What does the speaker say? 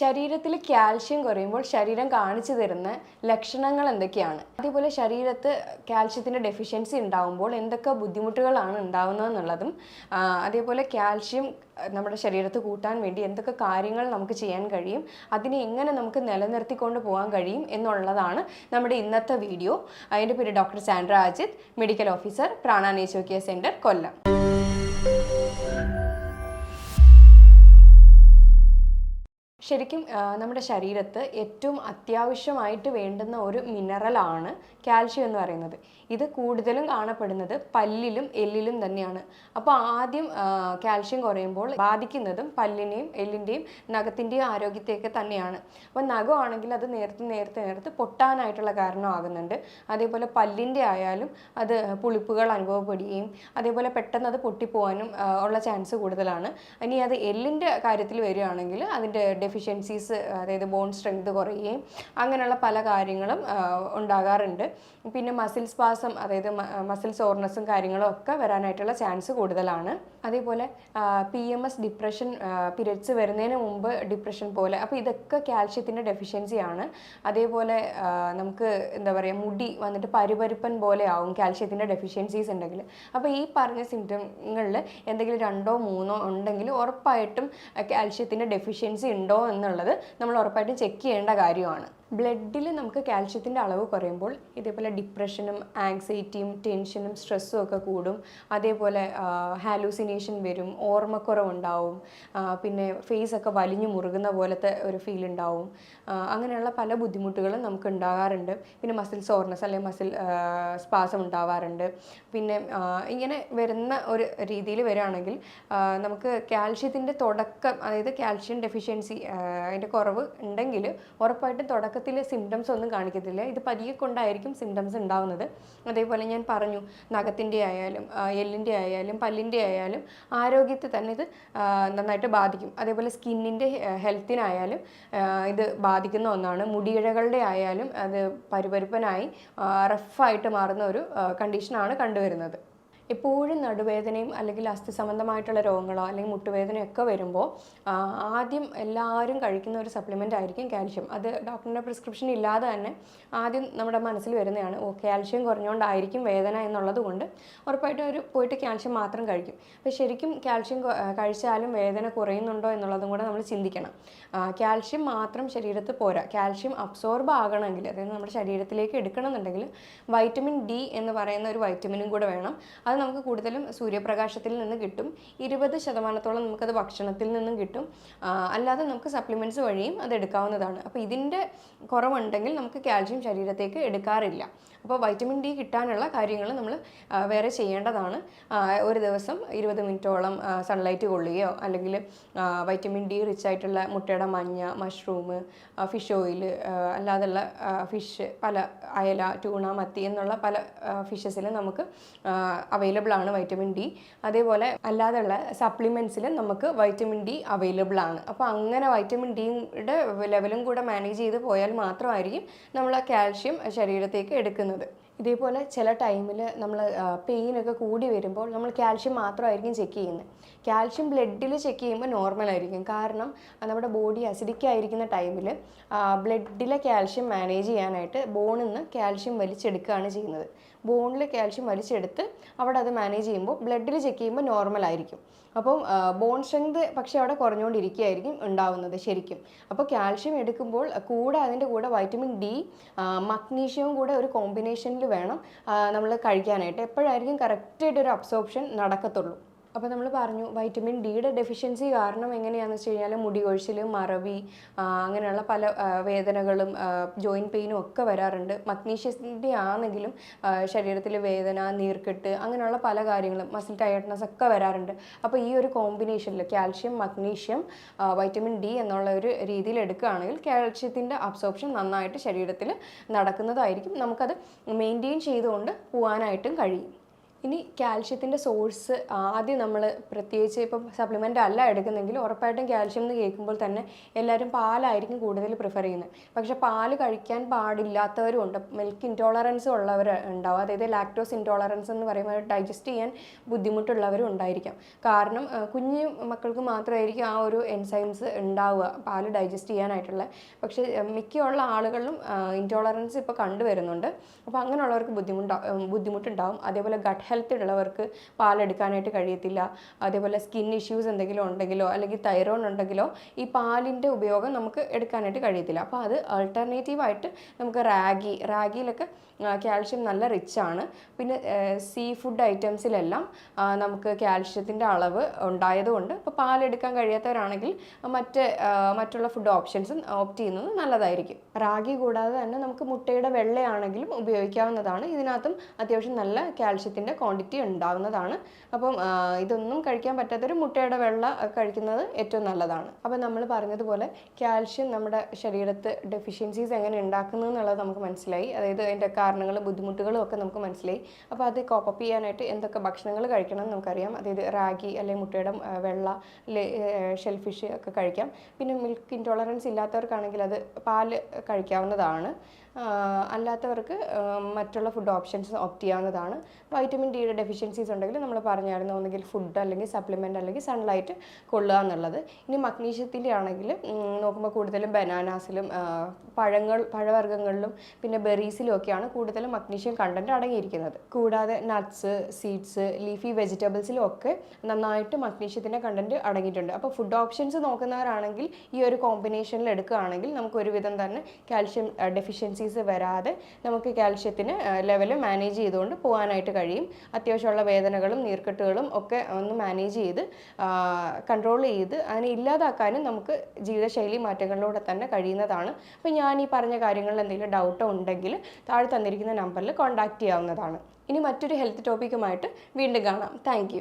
ശരീരത്തിൽ കാൽഷ്യം കുറയുമ്പോൾ ശരീരം കാണിച്ചു തരുന്ന ലക്ഷണങ്ങൾ എന്തൊക്കെയാണ്? അതേപോലെ ശരീരത്ത് കാൽഷ്യത്തിന്റെ ഡെഫിഷ്യൻസി ഉണ്ടാകുമ്പോൾ എന്തൊക്കെ ബുദ്ധിമുട്ടുകളാണ് ഉണ്ടാകുന്നതെന്നുള്ളതും അതേപോലെ കാൽഷ്യം നമ്മുടെ ശരീരത്ത് കൂട്ടാൻ വേണ്ടി എന്തൊക്കെ കാര്യങ്ങൾ നമുക്ക് ചെയ്യാൻ കഴിയും അതിനെ എങ്ങനെ നമുക്ക് നിലനിർത്തിക്കൊണ്ട് പോകാൻ കഴിയും എന്നുള്ളതാണ് നമ്മുടെ ഇന്നത്തെ വീഡിയോ. അതിന്റെ പേര് doctor Sandra Ajith medical officer Prana nature care centre Kollam. ശരിക്കും നമ്മുടെ ശരീരത്ത് ഏറ്റവും അത്യാവശ്യമായിട്ട് വേണ്ടുന്ന ഒരു മിനറലാണ് കാൽഷ്യം എന്ന് പറയുന്നത്. ഇത് കൂടുതലും കാണപ്പെടുന്നത് പല്ലിലും എല്ലിലും തന്നെയാണ്. അപ്പോൾ ആദ്യം കാൽഷ്യം കുറയുമ്പോൾ ബാധിക്കുന്നതും പല്ലിനെയും എല്ലിന്റെയും നഖത്തിന്റെയും ആരോഗ്യത്തെയൊക്കെ തന്നെയാണ്. അപ്പോൾ നഖമാണെങ്കിൽ അത് നേരത്തെ നേരത്തെ നേരത്തെ പൊട്ടാനായിട്ടുള്ള കാരണമാകുന്നുണ്ട്. അതേപോലെ പല്ലിന്റെ ആയാലും അത് പുളിപ്പുകൾ അനുഭവപ്പെടുകയും അതേപോലെ പെട്ടെന്ന് അത് പൊട്ടിപ്പോവാനും ഉള്ള ചാൻസ് കൂടുതലാണ്. ഇനി അത് എല്ലിന്റെ കാര്യത്തിൽ വരികയാണെങ്കിൽ അതിന്റെ ഡെഫിഷ്യൻസീസ് അതായത് ബോൺ സ്ട്രെങ്ത് കുറയുകയും അങ്ങനെയുള്ള പല കാര്യങ്ങളും ഉണ്ടാകാറുണ്ട്. പിന്നെ മസിൽ സ്പാസം അതായത് മസിൽ സോർനെസ്സും കാര്യങ്ങളും ഒക്കെ വരാനായിട്ടുള്ള ചാൻസ് കൂടുതലാണ്. അതേപോലെ P M S depression periods വരുന്നതിന് മുമ്പ് ഡിപ്രഷൻ പോലെ. അപ്പോൾ ഇതൊക്കെ കാൽഷ്യത്തിന്റെ ഡെഫിഷ്യൻസിയാണ് അതേപോലെ നമുക്ക് എന്താ പറയുക മുടി വന്നിട്ട് പരിപരിപ്പൻ പോലെ ആവും കാൽഷ്യത്തിന്റെ ഡെഫിഷ്യൻസീസ് ഉണ്ടെങ്കിൽ. അപ്പോൾ ഈ പറഞ്ഞ സിംറ്റങ്ങളിൽ എന്തെങ്കിലും രണ്ടോ മൂന്നോ ഉണ്ടെങ്കിൽ ഉറപ്പായിട്ടും കാൽഷ്യത്തിന്റെ ഡെഫിഷ്യൻസി ഉണ്ടോ എന്നുള്ളത് നമ്മൾ ഉറപ്പായിട്ടും ചെക്ക് ചെയ്യേണ്ട കാര്യമാണ്. ബ്ലഡിൽ നമുക്ക് കാൽഷ്യത്തിന്റെ അളവ് കുറയുമ്പോൾ ഇതേപോലെ ഡിപ്രഷനും ആങ്സൈറ്റിയും ടെൻഷനും സ്ട്രെസ്സും ഒക്കെ കൂടും. അതേപോലെ ഹാലൂസിനേഷൻ വരും ഓർമ്മക്കുറവുണ്ടാവും പിന്നെ ഫേസ് ഒക്കെ വലിഞ്ഞു മുറുകുന്ന പോലത്തെ ഒരു ഫീൽ ഉണ്ടാവും. അങ്ങനെയുള്ള പല ബുദ്ധിമുട്ടുകളും നമുക്ക് ഉണ്ടാകാറുണ്ട്. പിന്നെ മസിൽ സോർനെസ് അല്ലെങ്കിൽ മസിൽ സ്പാസം ഉണ്ടാവാറുണ്ട്. പിന്നെ ഇങ്ങനെ വരുന്ന ഒരു രീതിയിൽ വരികയാണെങ്കിൽ നമുക്ക് കാൽഷ്യത്തിന്റെ തുടക്കം അതായത് കാൽഷ്യം ഡെഫിഷ്യൻസി അതിന്റെ കുറവ് ഉണ്ടെങ്കിൽ ഉറപ്പായിട്ടും തുടക്കത്തിൽ സിംറ്റംസ് ഒന്നും കാണിക്കത്തില്ല. ഇത് പതിയെ കൊണ്ടായിരിക്കും സിംറ്റംസ് ഉണ്ടാവുന്നത്. അതേപോലെ ഞാൻ പറഞ്ഞു നഖത്തിന്റെ ആയാലും എല്ലിന്റെ ആയാലും പല്ലിന്റെ ആയാലും ആരോഗ്യത്തെ തന്നെ ഇത് നന്നായിട്ട് ബാധിക്കും. അതേപോലെ സ്കിന്നിന്റെ ഹെൽത്തിനായാലും ഇത് ബാധിക്കുന്ന ഒന്നാണ്. മുടിയിഴകളുടെ ആയാലും അത് പരുപരുപ്പനായി റഫായിട്ട് മാറുന്ന ഒരു കണ്ടീഷനാണ് കണ്ടുവരുന്നത്. എപ്പോഴും നടുവേദനയും അല്ലെങ്കിൽ അസ്ഥി സംബന്ധമായിട്ടുള്ള രോഗങ്ങളോ അല്ലെങ്കിൽ മുട്ടുവേദനയോ ഒക്കെ വരുമ്പോൾ ആദ്യം എല്ലാവരും കഴിക്കുന്ന ഒരു സപ്ലിമെന്റ് ആയിരിക്കും കാൽഷ്യം അത് ഡോക്ടറിന്റെ പ്രിസ്ക്രിപ്ഷൻ ഇല്ലാതെ തന്നെ ആദ്യം നമ്മുടെ മനസ്സിൽ വരുന്നതാണ് ഓ കാൽഷ്യം കുറഞ്ഞുകൊണ്ടായിരിക്കും വേദന എന്നുള്ളത് കൊണ്ട് ഉറപ്പായിട്ടും ഒരു പോയിട്ട് കാൽഷ്യം മാത്രം കഴിക്കും. അപ്പോൾ ശരിക്കും കാൽഷ്യം കഴിച്ചാലും വേദന കുറയുന്നുണ്ടോ എന്നുള്ളതും കൂടെ നമ്മൾ ചിന്തിക്കണം. കാൽഷ്യം മാത്രം ശരീരത്ത് പോരാ. കാൽഷ്യം അബ്സോർബ് ആകണമെങ്കിൽ അതായത് നമ്മുടെ ശരീരത്തിലേക്ക് എടുക്കണമെന്നുണ്ടെങ്കിൽ വൈറ്റമിൻ ഡി എന്ന് പറയുന്ന ഒരു വൈറ്റമിനും കൂടെ വേണം. അത് നമുക്ക് കൂടുതലും സൂര്യപ്രകാശത്തിൽ നിന്ന് കിട്ടും. ഇരുപത് ശതമാനത്തോളം നമുക്കത് ഭക്ഷണത്തിൽ നിന്നും കിട്ടും. അല്ലാതെ നമുക്ക് സപ്ലിമെന്റ്സ് വഴിയും അത് എടുക്കാവുന്നതാണ്. അപ്പോൾ ഇതിന്റെ കുറവുണ്ടെങ്കിൽ നമുക്ക് കാൽഷ്യം ശരീരത്തേക്ക് എടുക്കാറില്ല. അപ്പോൾ വൈറ്റമിൻ ഡി കിട്ടാനുള്ള കാര്യങ്ങൾ നമ്മൾ വേറെ ചെയ്യേണ്ടതാണ്. ഒരു ദിവസം ഇരുപത് മിനിറ്റോളം സൺലൈറ്റ് കൊള്ളുകയോ അല്ലെങ്കിൽ വൈറ്റമിൻ ഡി റിച്ച് ആയിട്ടുള്ള മുട്ടയുടെ മഞ്ഞ മഷ്റൂം ഫിഷ് ഓയിൽ അല്ലാതെയുള്ള ഫിഷ് പല അയല ട്യൂണ മത്തി എന്നുള്ള പല ഫിഷസിൽ നമുക്ക് അവൈലബിൾ ആണ് വൈറ്റമിൻ ഡി അതേപോലെ അല്ലാതെയുള്ള സപ്ലിമെൻസിലും നമുക്ക് വൈറ്റമിൻ ഡി അവൈലബിൾ ആണ്. അപ്പോൾ അങ്ങനെ വൈറ്റമിൻ ഡിയുടെ ലെവലും കൂടെ മാനേജ് ചെയ്ത് പോയാൽ മാത്രമായിരിക്കും നമ്മൾ ആ കാൽഷ്യം ശരീരത്തേക്ക് എടുക്കുന്നത്. ഇതേപോലെ ചില ടൈമിൽ നമ്മൾ പെയിനൊക്കെ കൂടി വരുമ്പോൾ നമ്മൾ കാൽഷ്യം മാത്രമായിരിക്കും ചെക്ക് ചെയ്യുന്നത്. കാൽഷ്യം ബ്ലഡിൽ ചെക്ക് ചെയ്യുമ്പോൾ നോർമൽ ആയിരിക്കും കാരണം നമ്മുടെ ബോഡി അസിഡിക് ആയിരിക്കുന്ന ടൈമിൽ ബ്ലഡിലെ കാൽഷ്യം മാനേജ് ചെയ്യാനായിട്ട് ബോണിൽ നിന്ന് കാൽഷ്യം വലിച്ചെടുക്കുകയാണ് ചെയ്യുന്നത്. ബോണിൽ കാൽഷ്യം വലിച്ചെടുത്ത് അവിടെ അത് മാനേജ് ചെയ്യുമ്പോൾ ബ്ലഡിൽ ചെക്ക് ചെയ്യുമ്പോൾ നോർമൽ ആയിരിക്കും അപ്പം ബോൺ സ്ട്രെങ്ത് പക്ഷേ അവിടെ കുറഞ്ഞുകൊണ്ടിരിക്കുകയായിരിക്കും ഉണ്ടാവുന്നത് ശരിക്കും. അപ്പോൾ കാൽഷ്യം എടുക്കുമ്പോൾ കൂടെ അതിന്റെ കൂടെ വൈറ്റമിൻ ഡി മഗ്നീഷ്യവും കൂടെ ഒരു കോമ്പിനേഷനിൽ വേണം നമ്മൾ കഴിക്കാനായിട്ട്. എപ്പോഴായിരിക്കും കറക്റ്റായിട്ട് ഒരു അബ്സോർപ്ഷൻ നടക്കത്തുള്ളൂ. അപ്പോൾ നമ്മൾ പറഞ്ഞു വൈറ്റമിൻ ഡിയുടെ ഡെഫിഷ്യൻസി കാരണം എങ്ങനെയാണെന്ന് വെച്ച് കഴിഞ്ഞാൽ മുടി കൊഴിച്ചിൽ മറവി അങ്ങനെയുള്ള പല വേദനകളും ജോയിന്റ് പെയിനും ഒക്കെ വരാറുണ്ട്. മഗ്നീഷ്യത്തിന്റെ ആണെങ്കിലും ശരീരത്തിൽ വേദന നീർക്കെട്ട് അങ്ങനെയുള്ള പല കാര്യങ്ങളും മസിൽ ടയർഡ്നെസ് ഒക്കെ വരാറുണ്ട്. അപ്പോൾ ഈ ഒരു കോമ്പിനേഷനിൽ കാൽഷ്യം മഗ്നീഷ്യം വൈറ്റമിൻ ഡി എന്നുള്ള ഒരു രീതിയിൽ എടുക്കുകയാണെങ്കിൽ കാൽഷ്യത്തിന്റെ അബ്സോർപ്ഷൻ നന്നായിട്ട് ശരീരത്തിൽ നടക്കുന്നതായിരിക്കും. നമുക്കത് മെയിന്റെയിൻ ചെയ്തുകൊണ്ട് പോകാനായിട്ടും കഴിയും. ഇനി കാൽഷ്യത്തിന്റെ സോഴ്സ് ആദ്യം നമ്മൾ പ്രത്യേകിച്ച് ഇപ്പം സപ്ലിമെന്റ് അല്ല എടുക്കുന്നെങ്കിൽ ഉറപ്പായിട്ടും കാൽഷ്യം എന്ന് കേൾക്കുമ്പോൾ തന്നെ എല്ലാവരും പാലായിരിക്കും കൂടുതൽ പ്രിഫർ ചെയ്യുന്നത്. പക്ഷേ പാൽ കഴിക്കാൻ പാടില്ലാത്തവരും ഉണ്ട്. മിൽക്ക് ഇൻടോളറൻസ് ഉള്ളവർ ഉണ്ടാവും. അതായത് ലാക്ടോസ് ഇൻടോളറൻസ് എന്ന് പറയുമ്പോൾ ഡൈജസ്റ്റ് ചെയ്യാൻ ബുദ്ധിമുട്ടുള്ളവരും ഉണ്ടായിരിക്കാം. കാരണം കുഞ്ഞ് മക്കൾക്ക് മാത്രമായിരിക്കും ആ ഒരു എൻസൈംസ് ഉണ്ടാവുക പാൽ ഡൈജസ്റ്റ് ചെയ്യാനായിട്ടുള്ള. പക്ഷേ മിക്കയുള്ള ആളുകളിലും ഇൻടോളറൻസ് ഇപ്പോൾ കണ്ടുവരുന്നുണ്ട്. അപ്പോൾ അങ്ങനെയുള്ളവർക്ക് ബുദ്ധിമുട്ടാ ബുദ്ധിമുട്ടുണ്ടാവും. അതേപോലെ ഗട്ട് ഹെൽത്ത് ഉള്ളവർക്ക് പാലെടുക്കാനായിട്ട് കഴിയത്തില്ല. അതേപോലെ സ്കിൻ ഇഷ്യൂസ് എന്തെങ്കിലും ഉണ്ടെങ്കിലോ അല്ലെങ്കിൽ തൈറോയിഡ് ഉണ്ടെങ്കിലോ ഈ പാലിന്റെ ഉപയോഗം നമുക്ക് എടുക്കാനായിട്ട് കഴിയത്തില്ല. അപ്പോൾ അത് ആൾട്ടർനേറ്റീവായിട്ട് നമുക്ക് റാഗി റാഗിയിലൊക്കെ കാൽഷ്യം നല്ല റിച്ച് ആണ്. പിന്നെ സീ ഫുഡ് ഐറ്റംസിലെല്ലാം നമുക്ക് കാൽഷ്യത്തിന്റെ അളവ് ഉണ്ടായതുകൊണ്ട് ഇപ്പോൾ പാലെടുക്കാൻ കഴിയാത്തവരാണെങ്കിൽ മറ്റ് മറ്റുള്ള ഫുഡ് ഓപ്ഷൻസും ഓപ്റ്റ് ചെയ്യുന്നത് നല്ലതായിരിക്കും. റാഗി കൂടാതെ തന്നെ നമുക്ക് മുട്ടയുടെ വെള്ളയാണെങ്കിലും ഉപയോഗിക്കാവുന്നതാണ്. ഇതിനകത്തും അത്യാവശ്യം നല്ല കാൽഷ്യത്തിന്റെ ക്വാണ്ടിറ്റി ഉണ്ടാകുന്നതാണ് അപ്പം ഇതൊന്നും കഴിക്കാൻ പറ്റാത്തൊരു മുട്ടയുടെ വെള്ള കഴിക്കുന്നത് ഏറ്റവും നല്ലതാണ്. അപ്പം നമ്മൾ പറഞ്ഞതുപോലെ കാൽഷ്യം നമ്മുടെ ശരീരത്ത് ഡെഫിഷ്യൻസീസ് എങ്ങനെ ഉണ്ടാക്കുന്നു എന്നുള്ളത് നമുക്ക് മനസ്സിലായി. അതായത് അതിന്റെ കാരണങ്ങളും ബുദ്ധിമുട്ടുകളും ഒക്കെ നമുക്ക് മനസ്സിലായി. അപ്പോൾ അത് കോപ്പപ്പ് ചെയ്യാനായിട്ട് എന്തൊക്കെ ഭക്ഷണങ്ങൾ കഴിക്കണം എന്ന് നമുക്കറിയാം. അതായത് റാഗി അല്ലെങ്കിൽ മുട്ടയുടെ വെള്ള ഷെൽഫിഷ് ഒക്കെ കഴിക്കാം. പിന്നെ മിൽക്ക് ഇൻടോളറൻസ് ഇല്ലാത്തവർക്കാണെങ്കിൽ അത് പാൽ കഴിക്കാവുന്നതാണ്. അല്ലാത്തവർക്ക് മറ്റുള്ള ഫുഡ് ഓപ്ഷൻസ് ഓപ്റ്റ് ചെയ്യാവുന്നതാണ്. വൈറ്റമിൻ ഡിയുടെ ഡെഫിഷ്യൻസീസ് ഉണ്ടെങ്കിൽ നമ്മൾ പറഞ്ഞായിരുന്നു ഒന്നുകിൽ ഫുഡ് അല്ലെങ്കിൽ സപ്ലിമെന്റ് അല്ലെങ്കിൽ സൺലൈറ്റ് കൊള്ളുക എന്നുള്ളത്. ഇനി മഗ്നീഷ്യത്തിന്റെ ആണെങ്കിൽ നോക്കുമ്പോൾ കൂടുതലും ബനാനാസിലും പഴങ്ങൾ പഴവർഗങ്ങളിലും പിന്നെ ബെറീസിലും ഒക്കെയാണ് കൂടുതലും മഗ്നീഷ്യം കണ്ടന്റ് അടങ്ങിയിരിക്കുന്നത്. കൂടാതെ നട്ട്സ് സീഡ്സ് ലീഫി വെജിറ്റബിൾസിലും ഒക്കെ നന്നായിട്ട് മഗ്നീഷ്യത്തിന്റെ കണ്ടന്റ് അടങ്ങിയിട്ടുണ്ട്. അപ്പോൾ ഫുഡ് ഓപ്ഷൻസ് നോക്കുന്നവരാണെങ്കിൽ ഈ ഒരു കോമ്പിനേഷനിൽ എടുക്കുകയാണെങ്കിൽ നമുക്ക് ഒരുവിധം തന്നെ കാൽഷ്യം ഡെഫിഷ്യൻസീസ് വരാതെ നമുക്ക് കാൽഷ്യത്തിന് ലെവൽ മാനേജ് ചെയ്തുകൊണ്ട് പോകാനായിട്ട് കഴിയും. അത്യാവശ്യമുള്ള വേദനകളും നീർക്കെട്ടുകളും ഒക്കെ ഒന്ന് മാനേജ് ചെയ്ത് കൺട്രോൾ ചെയ്ത് അതിനെ ഇല്ലാതാക്കാനും നമുക്ക് ജീവിതശൈലി മാറ്റങ്ങളിലൂടെ തന്നെ കഴിയുന്നതാണ്. അപ്പോൾ ഞാൻ ഈ പറഞ്ഞ കാര്യങ്ങളിൽ എന്തെങ്കിലും ഡൗട്ടോ ഉണ്ടെങ്കിൽ താഴെ തന്നിരിക്കുന്ന നമ്പറിൽ കോൺടാക്റ്റ് ചെയ്യാവുന്നതാണ്. ഇനി മറ്റൊരു ഹെൽത്ത് ടോപ്പിക്കുമായിട്ട് വീണ്ടും കാണാം. താങ്ക്